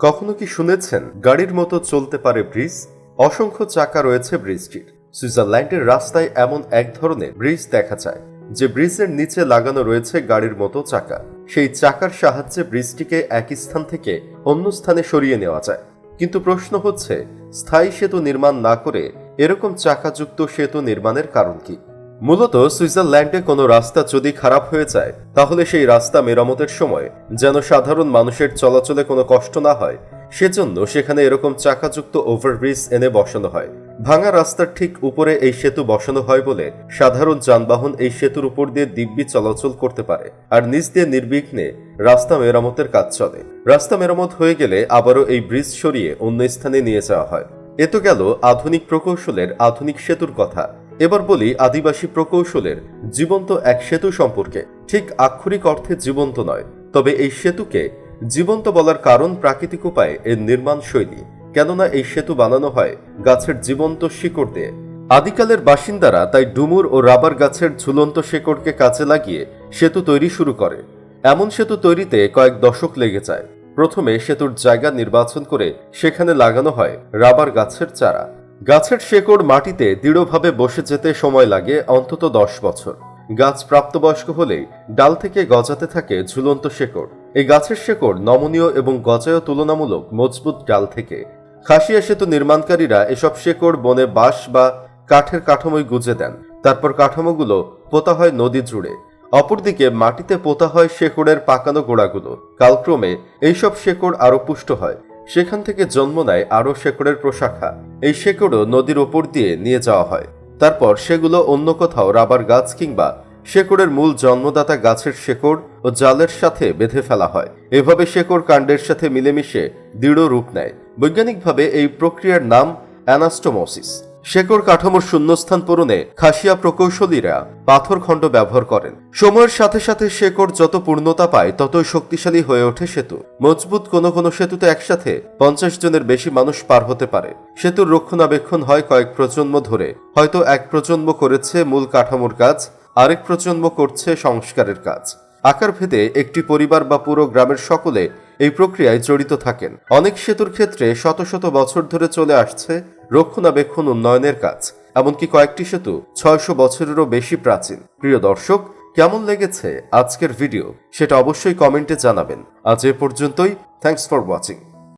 কখনো কি শুনেছেন, গাড়ির মতো চলতে পারে ব্রিজ? অসংখ্য চাকা রয়েছে ব্রিজটির। সুইজারল্যান্ডের রাস্তায় এমন এক ধরনের ব্রিজ দেখা যায়, যে ব্রিজের নিচে লাগানো রয়েছে গাড়ির মতো চাকা। সেই চাকার সাহায্যে ব্রিজটিকে এক স্থান থেকে অন্য স্থানে সরিয়ে নেওয়া যায়। কিন্তু প্রশ্ন হচ্ছে, স্থায়ী সেতু নির্মাণ না করে এরকম চাকাযুক্ত সেতু নির্মাণের কারণ কি? মূলত সুইজারল্যান্ডে কোনো রাস্তা যদি খারাপ হয়ে যায়, তাহলে সেই রাস্তা মেরামতের সময় যেন সাধারণ মানুষের চলাচলে কোনো কষ্ট না হয়। সেজন্য সেখানে এরকম চাকাযুক্ত ওভারব্রিজ এনে বসানো হয়। ভাঙা রাস্তার ঠিক উপরে এই সেতু বসানো হয় বলে সাধারণ যানবাহন এই সেতুর উপর দিয়ে দিব্যি চলাচল করতে পারে। আর নিচ দিয়ে নির্বিঘ্নে রাস্তা মেরামতের কাজ চলে। রাস্তা মেরামত হয়ে গেলে আবারও এই ব্রিজ সরিয়ে অন্য স্থানে নিয়ে যাওয়া হয়। এ তো গেল আধুনিক প্রকৌশলের আধুনিক সেতুর কথা। এবার বলি আদিবাসী প্রকৌশলের জীবন্ত এক সেতু সম্পর্কে। ঠিক আক্ষরিক অর্থে জীবন্ত নয়, তবে এই সেতুকে জীবন্ত বলার কারণ প্রাকৃতিক উপায়ে এর নির্মাণ শৈলী। কেননা এই সেতু বানানো হয় গাছের জীবন্ত শিকড় দিয়ে। আদিকালের বাসিন্দারা তাই ডুমুর ও রাবার গাছের ঝুলন্ত শেকড়কে কাজে লাগিয়ে সেতু তৈরি শুরু করে। এমন সেতু তৈরিতে কয়েক দশক লেগে যায়। প্রথমে সেতুর জায়গা নির্বাচন করে সেখানে লাগানো হয় রাবার গাছের চারা। গাছের শেকড় মাটিতে দৃঢ়ভাবে বসে যেতে সময় লাগে অন্তত দশ বছর। গাছ প্রাপ্তবয়স্ক হলেই ডাল থেকে গজাতে থাকে ঝুলন্ত শেকড়। এই গাছের শেকড় নমনীয় এবং গজায় তুলনামূলক মজবুত ডাল থেকে। খাসিয়া সেতু নির্মাণকারীরা এসব শেকড় বনে বাঁশ বা কাঠের কাঠামোয় গুজে দেন। তারপর কাঠামোগুলো পোতা হয় নদী জুড়ে। অপরদিকে মাটিতে পোতা হয় শেকড়ের পাকানো গোড়াগুলো। কালক্রমে এইসব শেকড় আরও পুষ্ট হয়। সেখান থেকে জন্ম নেয় আরও শেকড়ের প্রশাখা। এই শেকড়ও নদীর ওপর দিয়ে নিয়ে যাওয়া হয়। তারপর সেগুলো অন্য কোথাও রাবার গাছ কিংবা শেকড়ের মূল জন্মদাতা গাছের শেকড় ও জালের সাথে বেঁধে ফেলা হয়। এভাবে শেকড় কাণ্ডের সাথে মিলেমিশে দৃঢ় রূপ নেয়। বৈজ্ঞানিকভাবে এই প্রক্রিয়ার নাম অ্যানাস্টোমোসিস। শেকড় কাঠামোর শূন্যস্থান পূরণে খাসিয়া প্রকৌশলীরা পাথর খণ্ড ব্যবহার করেন। সময়ের সাথে সাথে শেকড় যত পূর্ণতা পায়, ততই শক্তিশালী হয়ে ওঠে সেতু। মজবুত কোনো কোনো সেতুতে একসাথে পঞ্চাশ জনের বেশি মানুষ পার হতে পারে। সেতুর রক্ষণাবেক্ষণ হয় কয়েক প্রজন্ম ধরে। হয়তো এক প্রজন্ম করেছে মূল কাঠামোর কাজ, আরেক প্রজন্ম করছে সংস্কারের কাজ। আকার ভেদে একটি পরিবার বা পুরো গ্রামের সকলে এই প্রক্রিয়ায় জড়িত থাকেন। অনেক সেতুর ক্ষেত্রে শত শত বছর ধরে চলে আসছে রক্ষণাবেক্ষণ উন্নয়নের কাজ, এমনকি কয়েকটি সেতু ছয়শো বছরেরও বেশি প্রাচীন। প্রিয় দর্শক, কেমন লেগেছে আজকের ভিডিও, সেটা অবশ্যই কমেন্টে জানাবেন। আজ এ পর্যন্তই থ্যাংকস ফর ওয়াচিং